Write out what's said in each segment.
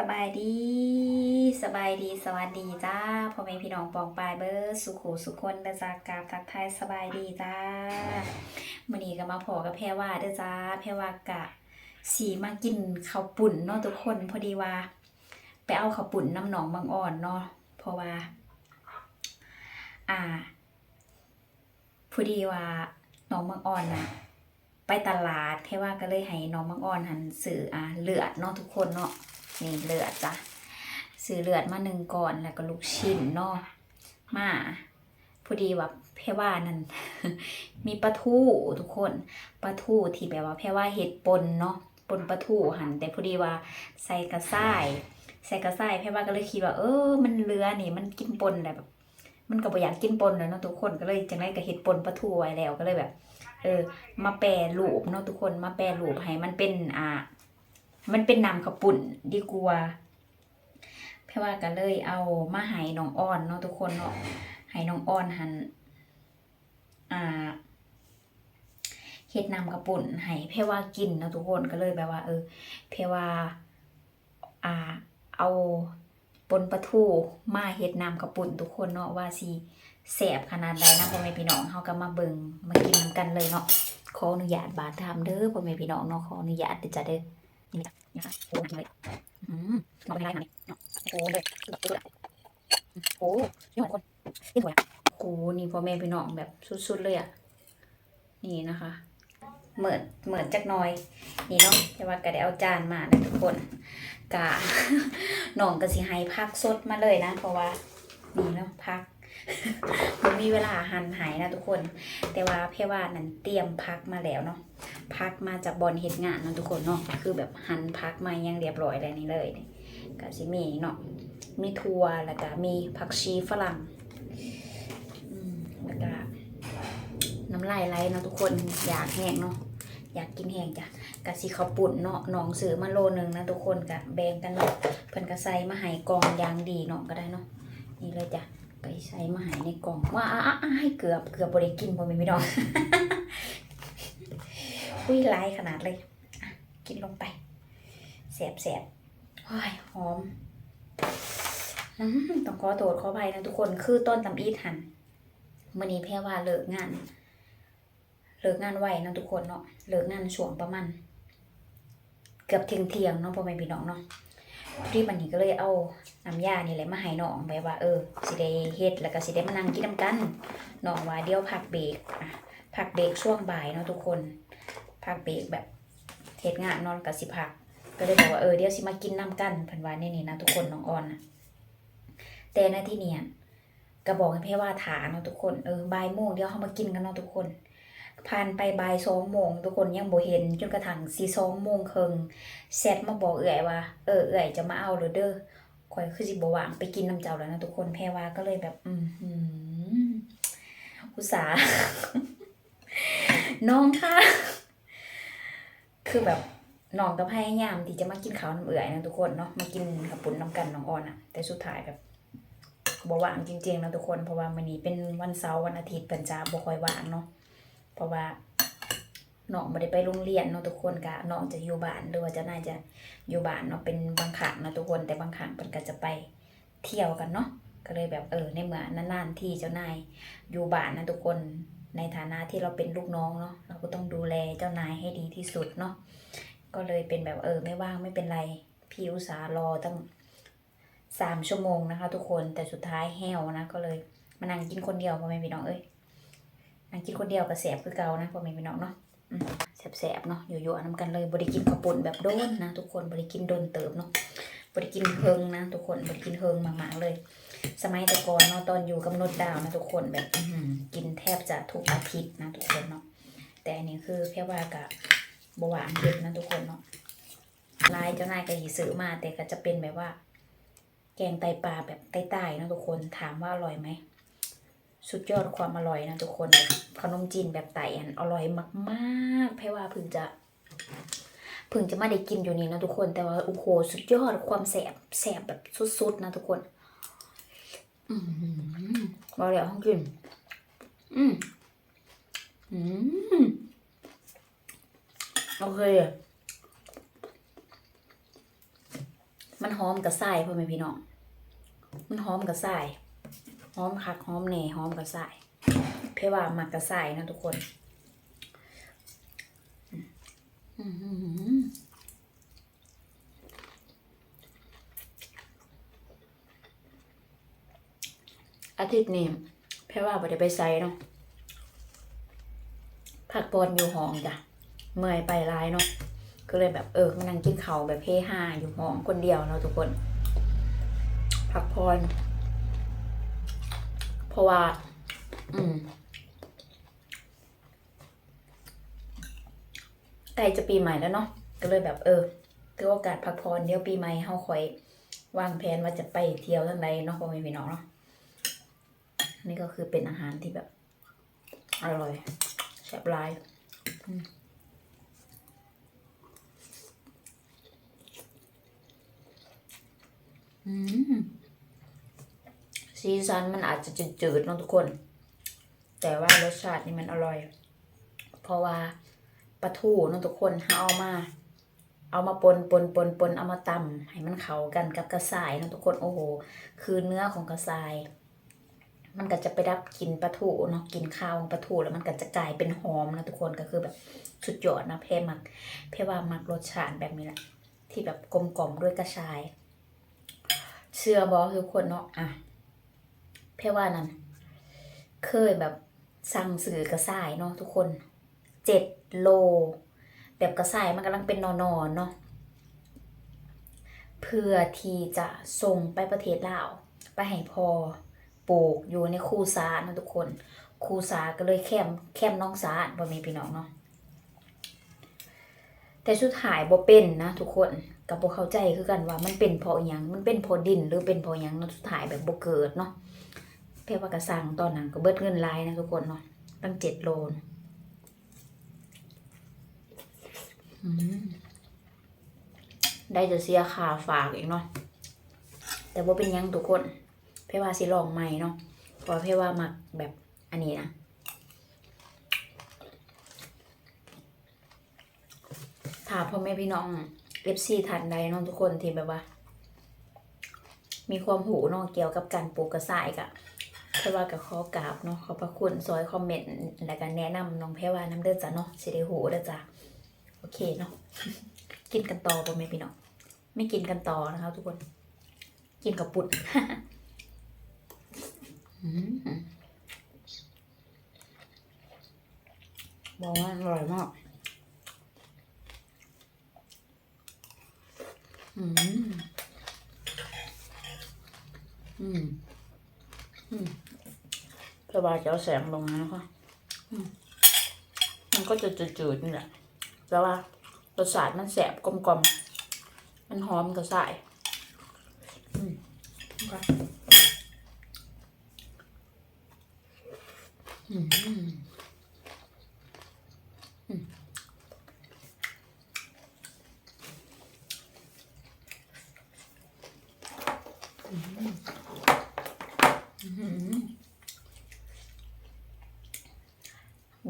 สบายดีสบายดีสวัสดีจ้าพ่อแม่พี่น้องปองปลายเบอร์สุขูสุขคนเดจากราบทักทายสบายดีจ้ามื้อนี้ก็มาพอกับแพรว่าเด้อจ้าแพรว่ากะสีมากินข้าวปุ่นเนาะทุกคนพอดีว่า ไปเอาข้าวปุ่นน้ำหนองบางอ่อนเนาะเพราะว่า อ่าพอดีว่าหนองบางอ่อนนะไปตลาดแพรว่าก็เลยให้น้องบางอ่อนหันสื่ออ่าเลือดเนาะทุกคนเนาะ นี่เลือดจ้ะซื้อเลือดมาหนึ่งก่อนแล้วก็ลูกชิ้นเนาะมาพอดีว่าแพว่านั่นมีปลาทูทุกคนปลาทูที่แบบว่าแพว่าเห็ดปนเนาะปนปลาทูหันแต่พอดีว่าใส่กระส่ายใส่กระส่ายแพว่าก็เลยคิดว่า เออ มันเลือนี่มันกินปนแหละแบบมันก็บ่อยากกินปนแล้วเนาะทุกคนก็เลยจังไรก็เห็ดปนปลาทูไว้แล้วก็เลยแบบ เออ มาแปรรูปเนาะทุกคนมาแปรรูปให้มันเป็นอ่า มันเป็นน้ำข้าวปุ่นดีกว่าแพ่ว่าก็เลยเอามาให้น้องอ้อนเนาะทุกคนเนาะให้น้องอ้อนหันอ่าเฮ็ดน้ำข้าวปุ่นให้แพ่ว่ากินเนาะทุกคนก็เลยแบบว่า เออแพ่ว่าอ่า เอาปนปลาทูมาเฮ็ดน้ำข้าวปุ่นทุกคนเนาะว่าสิแสบขนาดใดนะพ่อแม่พี่น้องเฮาก็มาเบิ่งมากินกันเลยเนาะขออนุญาตบาดทำเด้อพ่อแม่พี่น้องเนาะขออนุญาตจ้ะเด้อ นี่จ้ะนี่ค่ะโอ้ยเลยอืมมาเป็นไรนะนี่โอ้เลยแบบสุดๆโอ้ยคนนี่สวยโอ้นี่พ่อแม่พี่น้องแบบสุดๆเลยอะนี่นะคะเหมือนเหมือนจักน้อย นี่เนาะแต่ว่าก็ได้เอาจานมานะทุกคนกะน้องก็สิให้พักสดมาเลยนะ เพราะว่านี่เนาะพัก มีเวลาหันหายนะทุกคน แต่ว่าเพ่ว่านั้นเตรียมพักมาแล้วเนาะพักมาจากบอลเฮ็ดงานเนาะทุกคนเนาะคือแบบหันพักมายังเรียบร้อยแล้วนี่เลยก็สิมีเนาะมีถั่วแล้วก็มีผักชีฝรั่งแล้วก็น้ำลายไหลเนาะทุกคนอยากแห้งเนาะอยากกินแห้งจ้ะกะสิข้าวปุ่นเนาะหนองซื้อมาโลนึงนะทุกคนกะแบ่งกันเนาะเพิ่นก็ใส่มาให้กองอยางดีเนาะก็ได้เนาะนี่เลยจ้ะ ใส่มาให้ในกล่องว่าอะอะอะให้เกือบเกือบบ่ได้กินบ่แม่นพี่น้องอุ้ยลายขนาดเลยกินลงไปแสบแสบโอ้ยหอมต้องขอโทษขออภัยนะทุกคนคือต้นตำอีดหันมื่อนี้แพ่ว่าเลิกงาน เลิกงานไวนะทุกคนเนาะเลิกงานช่วงประมาณเกือบเที่ยงเที่ยงเนาะพ่อแม่พี่น้องเนาะ ที่วันนี้ก็เลยเอาน้ำยานี่แหละมาให้น้องแบบว่า เออสิได้เฮ็ดแล้วก็สิได้มานั่งกินน้ำกันน้องว่าเดี๋ยวพักเบรกอะพักเบรกช่วงบ่ายเนาะทุกคนพักเบรกแบบเหตุงานนอนกับสิพัก ก็เลยบอกว่าเออเดี๋ยวสิมากินน้ำกันพันวานี่นี่นะทุกคนน้องออนนะแต่ในที่เนี่ยก็บอกให้เพ่ว่าถาเนาะทุกคนเออบ่ายโมงเดี๋ยวเขามากินกันเนาะทุกคน ผ่านไปบ่ายสองโมงทุกคนยังบ่เห็นจนกระทั่งสี่สองโมงครึ่งแซดมาบอกเอื่อยว่าเออเอื่อยจะมาเอาหรือเด้อคอยคือสิบ่ว่างไปกินน้ำเจ้าแล้วนะทุกคนแพรว่าก็เลยแบบ อืมอุตส่าห์น้องค่ะ คือแบบน้องก็พยายามที่จะมากินข้าวน้ำเอื่อยนะทุกคนเนาะมากินขับปุ่นน้ำกันน้องออนอะแต่สุดท้ายแบบบ่ว่างจริงๆนะทุกคนเพราะว่ามันนี้เป็นวันเสาร์วันอาทิตย์เพิ่นจะบ่ค่อยว่างเนาะ ราะว่าน้องบ่ได้ไปโรงเรียนเนาะทุกคนกะน้องจะอยู่บ้านหรือว่าเจะน่ายจะอยู่บ้านเนาะเป็นบางครั้งนะทุกคนแต่บางครั้งเพิ่นก็จะไปเที่ยวกันเนาะก็เลยแบบเออในเมื่อนานๆที่เจ้านายอยู่บ้านนะทุกคนในฐานะที่เราเป็นลูกน้องเนาะเราก็ต้องดูแลเจ้านายให้ดีที่สุดเนาะก็เลยเป็นแบบเออไม่ว่างไม่เป็นไรพี่อุตสาห์รอตั้งสามชั่วโมงนะคะ ทุกคนแต่สุดท้ายแห้วนะก็เลยมานั่งกินคนเดียวพอแม่พี่น้องเอ้ย นั่งกินคนเดียวก็แสบคือเก่านะพ่อแม่พี่น้องเนาะแสบๆเนาะอยู่ๆน้ำกันเลยบริกินข้าวปุ่นแบบโดนนะทุกคนบริกินโดนเติบเนาะบริกินเฮิงนะทุกคนบริกินเฮิงมากๆเลย สมัยแต่ก่อนเนาะตอนอยู่กับนดดาวนะทุกคนแบบอืกินแทบจะทุกอาทิตย์นะทุกคนเนาะแต่อันนี้คือแค่ว่ากะบหวานเย็นนะทุกคนเนาะลายเจ้านายก็หยีซื้อมาแต่ก็จะเป็นแบบว่า แกงไตปลาแบบใต้ๆนะทุกคนถามว่าอร่อยไหม สุดยอดความอร่อยนะทุกคนขนมจีนแบบไต่อันอร่อยมากๆแพ่ว่าเพิ่งจะเพิ่งจะมาได้กินอยู่นี่นะทุกคนแต่ว่าโอ้โหสุดยอดความแสบแสบแบบสุดๆนะทุกคน อืมบอเดี๋ยวห้องกิน อืมอืมโอเคมันหอมกับทรายพ่อแม่พี่น้อง มันหอมกับทราย หอมคักหอมแหน่หอมกับทรายเพว่ามักกับทรายนะทุกคนอาทิตย์นี้เพว่าบ่ได้ไปไสเนาะพักปอนอยู่ห้องจ้ะเมื่อยไปร้ายเนาะก็เลยแบบเออมานั่งกินเขาแบบเฮฮาอยู่ห้องคนเดียวเนาะทุกคน พักผ่อน เพราะว่า อืมใกล้จะปีใหม่แล้วเนาะก็เลยแบบ เออถือโอกาสพักผ่อนเดี๋ยวปีใหม่เฮาคอยวางแผนว่าจะไปเที่ยวทางใดเนาะพ่อแม่พี่น้องเนาะนี่ก็คือเป็นอาหารที่แบบ อร่อยแซ่บลายอืม สีสันมันอาจจะจืดๆเนาะทุกคน แต่ว่ารสชาตินี่มันอร่อย เพราะว่าปลาทูเนาะทุกคนเขาเอามา เอามาปนปนปนปนเอามาตำให้มันเข้ากันกับกระสายเนาะทุกคนโอ้โห คือเนื้อของกระสาย มันก็จะไปรับกลินปลาทูเนาะกินข้าวปลาทูแล้วมันก็จะกลายเป็นหอมนะทุกคนก็คือแบบสุดยอดนะเพมัก เพว่ามักรสชาติแบบนี้แหละ ที่แบบกลมกล่อมด้วยกระชายเชื่อบอคือคนเนาะอะ เพว่านั้น เคยแบบสั่งสื่อกระสายเนาะทุกคนเจ็ดโล แบบกระสายมันกำลังเป็นนอนๆเนาะเพื่อที่จะส่งไปประเทศลาว ไปให้พอปลูกอยู่ในคูซาเนาะทุกคนคูซาก็เลยแคมแคมน้องสาบ่มีพี่น้องเนาะแต่สุดท้ายบ่เป็นนะทุกคนกับบ่เข้าใจคือกันว่ามันเป็นเพราะหยังมันเป็นเพราะดินหรือเป็นเพราะหยังนะสุดท้ายแบบบ่เกิดเนาะ แพ่ว่ากระสังตอนนั้นก็เบิดเงินลายนะทุกคนเนาะตั้งเจ็ดโลนได้จะเสียค่าฝากอีกเนาะแต่ว่าเป็นยังทุกคน เพว่าสิลองใหม่เนาะเพราะเพว่ามักแบบอันนี้นะถามพ่อแม่พี่น้องเอฟซีทันใดน้องทุกคนที่แบบว่า มีความหูเนาะเกี่ยวกับการปลูกกระสายกะ แพ่ว่ากับข้อกราบเนาะขอบพระคุณซอยคอมเมนต์และการแนะนำน้องแพ่ว่าน้ำเด้อจ้ะเนาะสิได้หูเด้อจ้ะโอเคเนาะกินกันต่อพ่อแม่พี่น้องไม่กินกันต่อนะคะ ทุกคน กินกับปุดบอกว่าอร่อยมาก อืม อืม อืม สบายจะเอาแสงลงนะคะอืมมันก็จะจืดๆนี่แหละแต่ว่ารสชาติมันแสบกลมๆ มันหอมกับสายอืมโอเคอืมอืมอืม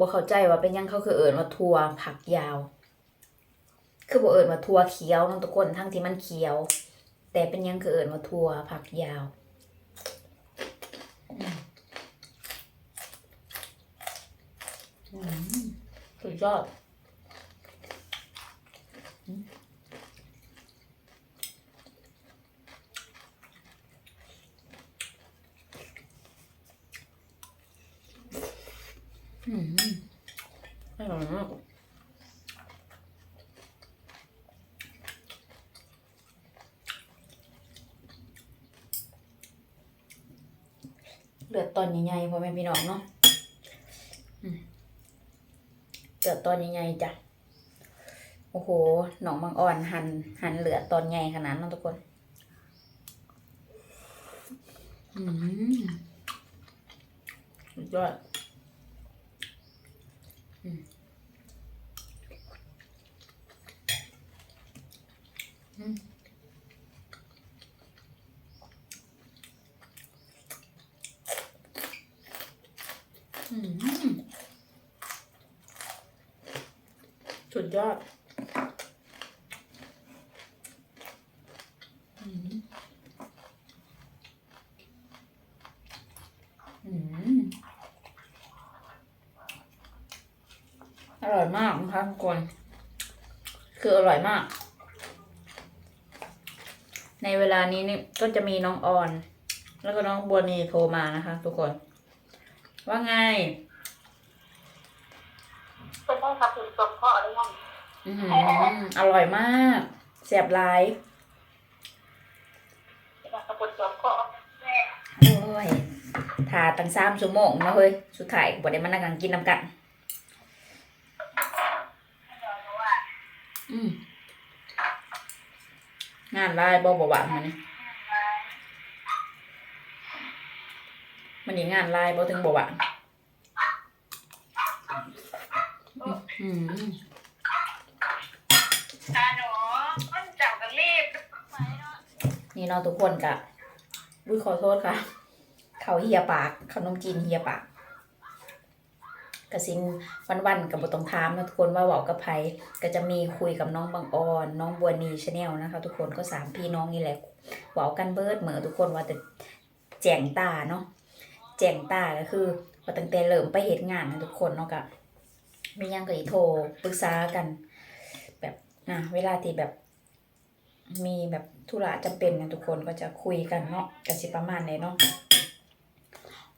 บ่เข้าใจว่าเป็นหยังเขาคือเอิญว่าทัวผักยาว คือบ่เอิญว่าทัวเขียวเนาะทุกคนทั้งที่มันเขียว แต่เป็นหยังคือเอิญว่าทัวผักยาวอืมอืมสุดยอด อร่อยมากเลือดตอนใหญ่ๆพอแม่พี่น้องเนาะเลือดตอนใหญ่ๆจ้ะ โอ้โห หนองบางอ่อนหันหันเหลือตอนใหญ่ขนาดนั้นทุกคน อืมยอด สุดยอด อื ร่อยมาก นะคะทุกคน คืออร่อยมาก ในเวลานี้นี่ก็จะมีน้องออน แล้วก็น้องบัวนีโทรมานะคะ ทุกคน ว่าไงเป็นได้ครับถึงตกพ่อหรือยังอือหืออร่อยมากเสียบหลายเป็นกระปุกตกพ่อแม่โอ้ยทาตั้งสามชั่วโมงนะเฮ้ย สุดท้ายบ่ได้มานั่งกันกินน้ำกัน อืม งานลายบ่บ่หวานมันนี่มันนี่งานลายบ่ถึงบ่หวานอืมตาหนูมันจับกันรีบนี่เนาะทุกคนกะอุ้ยขอโทษค่ะ เขาเฮียปากขนมจีนเฮียปาก กะสินวันๆกับบทต้องถามนะทุกคนว่าเว้ากับไผก็จะมีคุยกับน้องบางออน น้องบัวนีชาแนลนะคะ ทุกคนก็สามพี่น้องนี่แหละเว้ากันเบิดเหมือทุกคนว่าแต่แจงตาเนาะแจงตาก็คือว่าตั้งแต่เริ่มไปเฮ็ดงานนะทุกคนเนาะกะมียังก็อีโทรปรึกษากัน แบบอะเวลาที่แบบ มีแบบธุระจำเป็นนะทุกคนก็จะคุยกันเนาะกันสิประมาณไหนเนาะ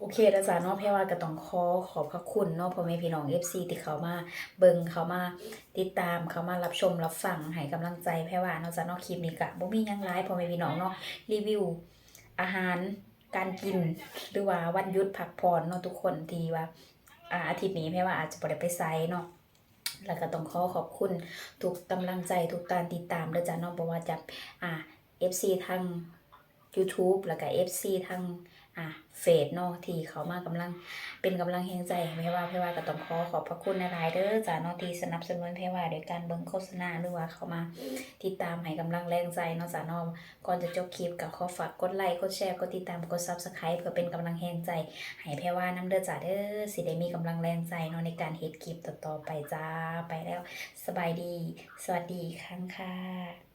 โอเคแล้วจ้าเนาะเพรว่าก็ต้องขอขอบพระคุณเนาะพ่อแม่พี่น้อง FC ที่เขามาเบิ่งเขามาติดตามเขามารับชมรับฟังให้กำลังใจแพรว่าเนาะจ้าเนาะคลิปนี้กะบ่มียังหลายพ่อแม่พี่น้องเนาะรีวิว อาหารการกินหรือว่าวันหยุดพักผ่อนเนาะทุกคนทีว่าอาอาทิตย์นี้แพรว่าอาจจะบ่ได้ไปไซเนาะแล้วก็ต้องขอขอบคุณทุกกำลังใจทุกการติดตามเด้อจ้าเนาะบ่ว่าจะอ่า FC ทาง YouTube แล้วก็ FC ทาง อ่าเฟซเนาะที่เขามากำลังเป็นกำลังแห่งใจให้แพ่ว่าแพ่ว่าก็ต้องขอขอบพระคุณหลายเด้อจ้าเนาะที่สนับสนุนแพ่ว่าโดยการเบิ่งโฆษณาหรือว่าเขามาติดตามให้กำลังแรงใจเนาะจ้าเนาะก่อนจะจบคลิปก็ขอฝากกดไลค์กดแชร์กดติดตามกด Subscribe เพื่อเป็นกำลังแห่งใจให้แพ่ว่าน้ำเด้อจ้าเด้อสิได้มีกำลังแรงใจเนาะในการเฮ็ดคลิปต่อๆไปจ้าไปแล้วสบายดี สวัสดีครั้งค่ะ